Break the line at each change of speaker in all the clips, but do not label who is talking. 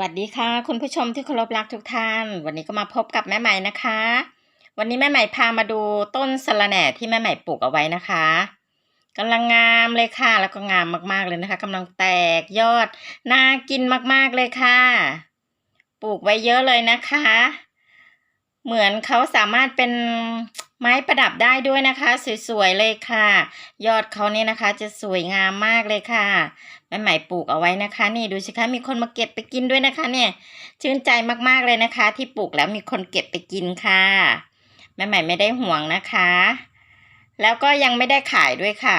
วัสดีค่ะ คุณผู้ชมที่เคารพรักทุกท่าน วันนี้ก็มาพบกับแม่ใหม่นะคะ วันนี้แม่ใหม่พามาดูต้นสะระแหน่ที่แม่ใหม่ปลูกเอาไว้นะคะกำลังงามเลยค่ะ แล้วก็งามมากๆเลยนะคะกำลังแตกยอดน่ากินมากๆเลยค่ะ ปลูกไว้เยอะเลยนะคะ เหมือนเขาสามารถเป็น ไม้ประดับได้ด้วยนะคะ สวยๆเลยค่ะ ยอดเขาเนี่ยนะคะ จะสวยงามมากเลยค่ะแม่ใหม่ปลูกเอาไว้นะคะ นี่ดูสิคะมีคนมาเก็บไปกินด้วยนะคะ เนี่ยชื่นใจมากๆเลยนะคะ ที่ปลูกแล้วมีคนเก็บไปกินค่ะแม่ใหม่ไม่ได้ห่วงนะคะ แล้วก็ยังไม่ได้ขายด้วยค่ะ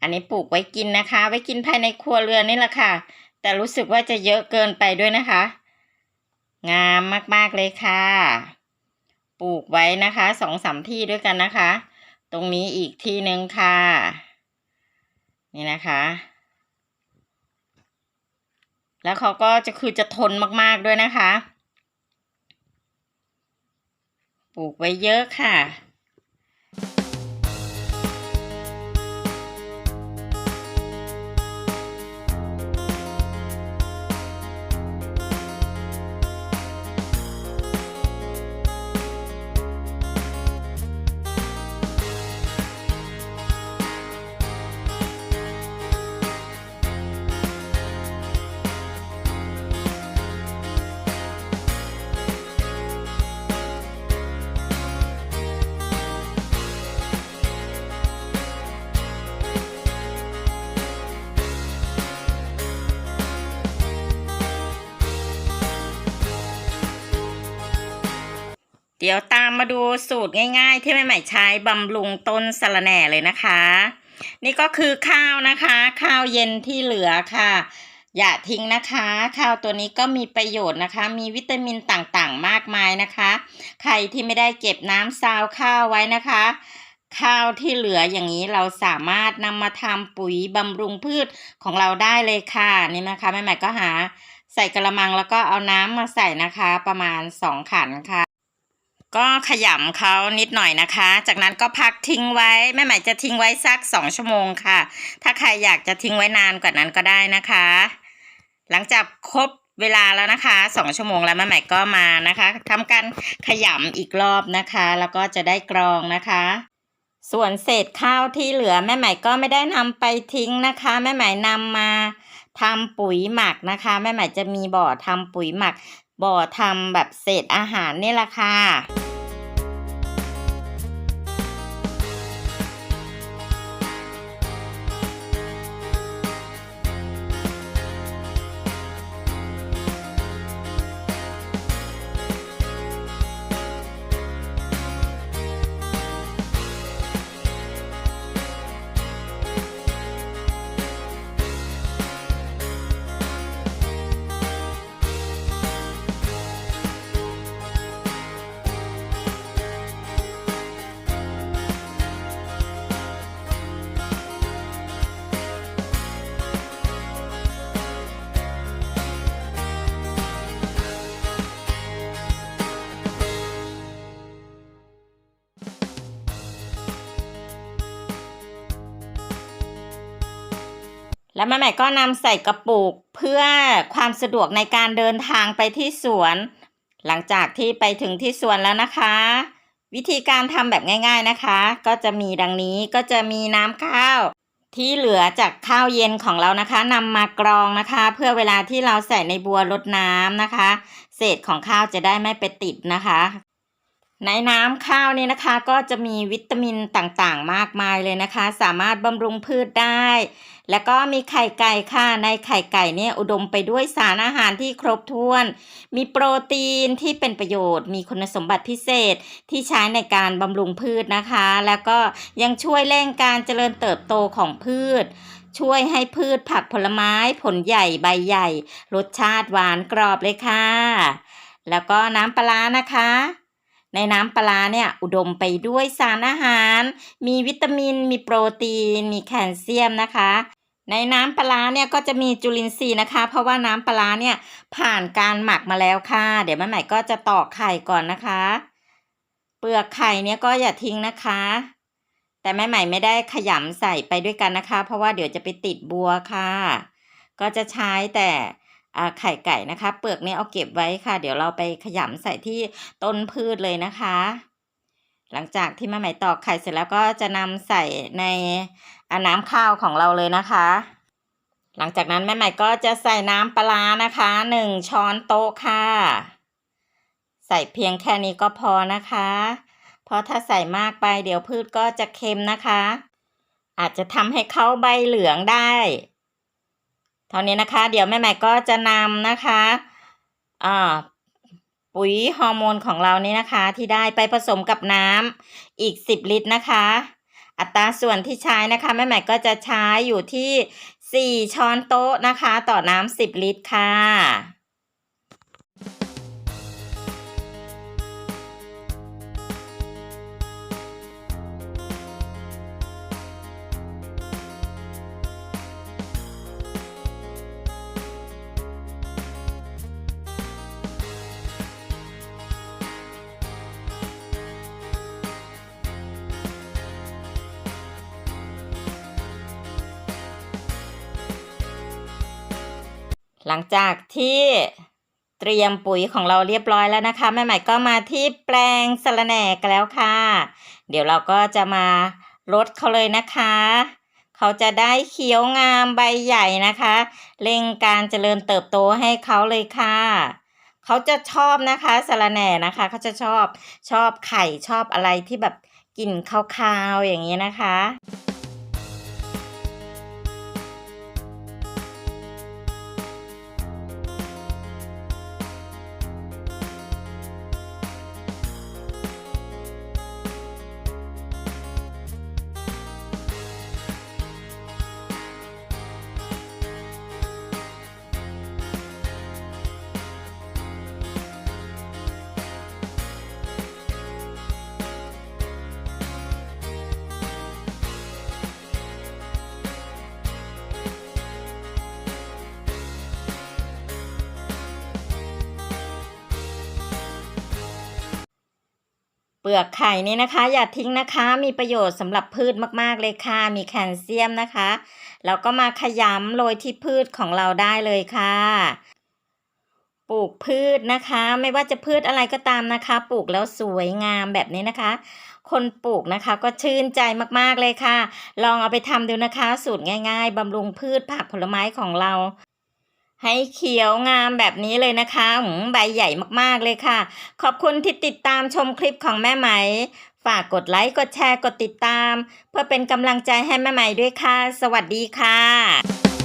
อันนี้ปลูกไว้กินนะคะ ไว้กินภายในครัวเรือนนี่แหละค่ะ แต่รู้สึกว่าจะเยอะเกินไปด้วยนะคะ งามมากๆเลยค่ะ ปลูกไว้นะคะสองสามที่ด้วยกันนะคะ ตรงนี้อีกที่หนึ่งค่ะ นี่นะคะ แล้วเขาก็จะคือจะทนมากๆด้วยนะคะ ปลูกไว้เยอะค่ะ เดี๋ยวตามมาดูสูตรง่าย ๆ ที่แม่ใหม่ใช้บำรุงต้นสะระแหน่เลยนะคะ นี่ก็คือข้าวนะคะ ข้าวเย็นที่เหลือค่ะ อย่าทิ้งนะคะ ข้าวตัวนี้ก็มีประโยชน์นะคะ มีวิตามินต่างๆ มากมายนะคะ ใครที่ไม่ได้เก็บน้ำซาวข้าวไว้นะคะ ข้าวที่เหลืออย่างนี้เราสามารถนำมาทำปุ๋ยบำรุงพืชของเราได้เลยค่ะนี่นะคะแม่ใหม่ก็หาใส่กระมังแล้วก็เอาน้ำมาใส่นะคะประมาณสองขันค่ะ ก็ขยำเขานิดหน่อยนะคะ จากนั้นก็พักทิ้งไว้แม่หม่จะทิ้งไว้สักสองชั่วโมงค่ะ ถ้าใครอยากจะทิ้งไว้นานกว่านั้นก็ได้นะคะ หลังจากครบเวลาแล้วนะคะสองชั่วโมงแล้วแม่หม่ก็มานะคะทำการขยำอีกรอบนะคะ แล้วก็จะได้กรองนะคะ ส่วนเศษข้าวที่เหลือแม่หม่ก็ไม่ได้นำไปทิ้งนะคะ แม่หม่นำมาทำปุ๋ยหมักนะคะ แม่หม่จะมีบ่อทำปุ๋ยหมัก บ่อทำแบบเศษอาหารนี่แหละค่ะ แล้วแม่ใหม่ก็นำใส่กระปุกเพื่อความสะดวกในการเดินทางไปที่สวน หลังจากที่ไปถึงที่สวนแล้วนะคะ วิธีการทำแบบง่าย ๆนะคะ ก็จะมีดังนี้ก็จะมีน้ำข้าว ที่เหลือจากข้าวเย็นของเรานะคะนำมากรองนะคะ เพื่อเวลาที่เราใส่ในบัวรดน้ำนะคะ เศษของข้าวจะได้ไม่ไปติดนะคะ ในน้ำข้าวนี่นะคะ ก็จะมีวิตามินต่างๆ มากมายเลยนะคะ สามารถบำรุงพืชได้ แล้วก็มีไข่ไก่ค่ะ ในไข่ไก่เนี่ยอุดมไปด้วยสารอาหารที่ครบถ้วน มีโปรตีนที่เป็นประโยชน์ มีคุณสมบัติพิเศษที่ใช้ในการบำรุงพืชนะคะ แล้วก็ยังช่วยเร่งการเจริญเติบโตของพืช ช่วยให้พืชผักผลไม้ผลใหญ่ใบใหญ่ รสชาติหวานกรอบเลยค่ะ แล้วก็น้ำปลานะคะในน้ำปลาเนี่ยอุดมไปด้วยสารอาหาร มีวิตามิน มีโปรตีน มีแคลเซียมนะคะ ในน้ำปลาเนี่ยก็จะมีจุลินทรีย์นะคะ เพราะว่าน้ำปลาเนี่ยผ่านการหมักมาแล้วค่ะ เดี๋ยวแม่ใหม่ก็จะตอกไข่ก่อนนะคะ เปลือกไข่เนี่ยก็อย่าทิ้งนะคะ แต่แม่ใหม่ไม่ได้ขยำใส่ไปด้วยกันนะคะ เพราะว่าเดี๋ยวจะไปติดบัวค่ะ ก็จะใช้แต่อ่าไข่ไก่นะคะ เปลือกนี้เอาเก็บไว้ค่ะ เดี๋ยวเราไปขยำใส่ที่ต้นพืชเลยนะคะ หลังจากที่แม่ใหม่ตอกไข่เสร็จแล้วก็จะนำใส่ใน อาน้ำข้าวของเราเลยนะคะ หลังจากนั้นแม่ใหม่ก็จะใส่น้ำปลาร้านะคะหนึ่งช้อนโต๊ะค่ะ ใส่เพียงแค่นี้ก็พอนะคะ เพราะถ้าใส่มากไปเดี๋ยวพืชก็จะเค็มนะคะ อาจจะทำให้เขาใบเหลืองได้เท่านี้นะคะ เดี๋ยวแม่ใหม่ก็จะนำนะคะอ่าปุ๋ยฮอร์โมนของเรานี่นะคะ ที่ได้ไปผสมกับน้ำอีก 10 ลิตรนะคะ อัตราส่วนที่ใช้นะคะแม่ใหม่ก็จะใช้อยู่ที่ 4 ช้อนโต๊ะนะคะ ต่อน้ำ10 ลิตรค่ะ หลังจากที่เตรียมปุ๋ยของเราเรียบร้อยแล้วนะคะแม่ใหม่ก็มาที่แปลงสะระแหน่กันแล้วค่ะ เดี๋ยวเราก็จะมารดเขาเลยนะคะ เขาจะได้เขียวงามใบใหญ่นะคะเร่งการเจริญเติบโตให้เขาเลยค่ะเขาจะชอบนะคะสะระแหน่นะคะเขาจะชอบชอบไข่ชอบอะไรที่แบบกลิ่นคาวๆอย่างนี้นะคะ ลือกไข่นี่นะคะ อย่าทิ้งนะคะ มีประโยชน์สำหรับพืชมากๆเลยค่ะ มีแคลเซียมนะคะแล้วก็มาขยำโรยที่พืชของเราได้เลยค่ะ ปลูกพืชนะคะ ไม่ว่าจะพืชอะไรก็ตามนะคะ ปลูกแล้วสวยงามแบบนี้นะคะ คนปลูกนะคะก็ชื่นใจมากๆเลยค่ะ ลองเอาไปทำดูนะคะ สูตรง่าย ๆบำรุงพืชผักผลไม้ของเรา ให้เขียวงามแบบนี้เลยนะคะหืมใบใหญ่มากๆเลยค่ะ ขอบคุณที่ติดตามชมคลิปของแม่ไหม ฝากกดไลค์ กดแชร์ กดติดตาม เพื่อเป็นกำลังใจให้แม่ไหมด้วยค่ะ สวัสดีค่ะ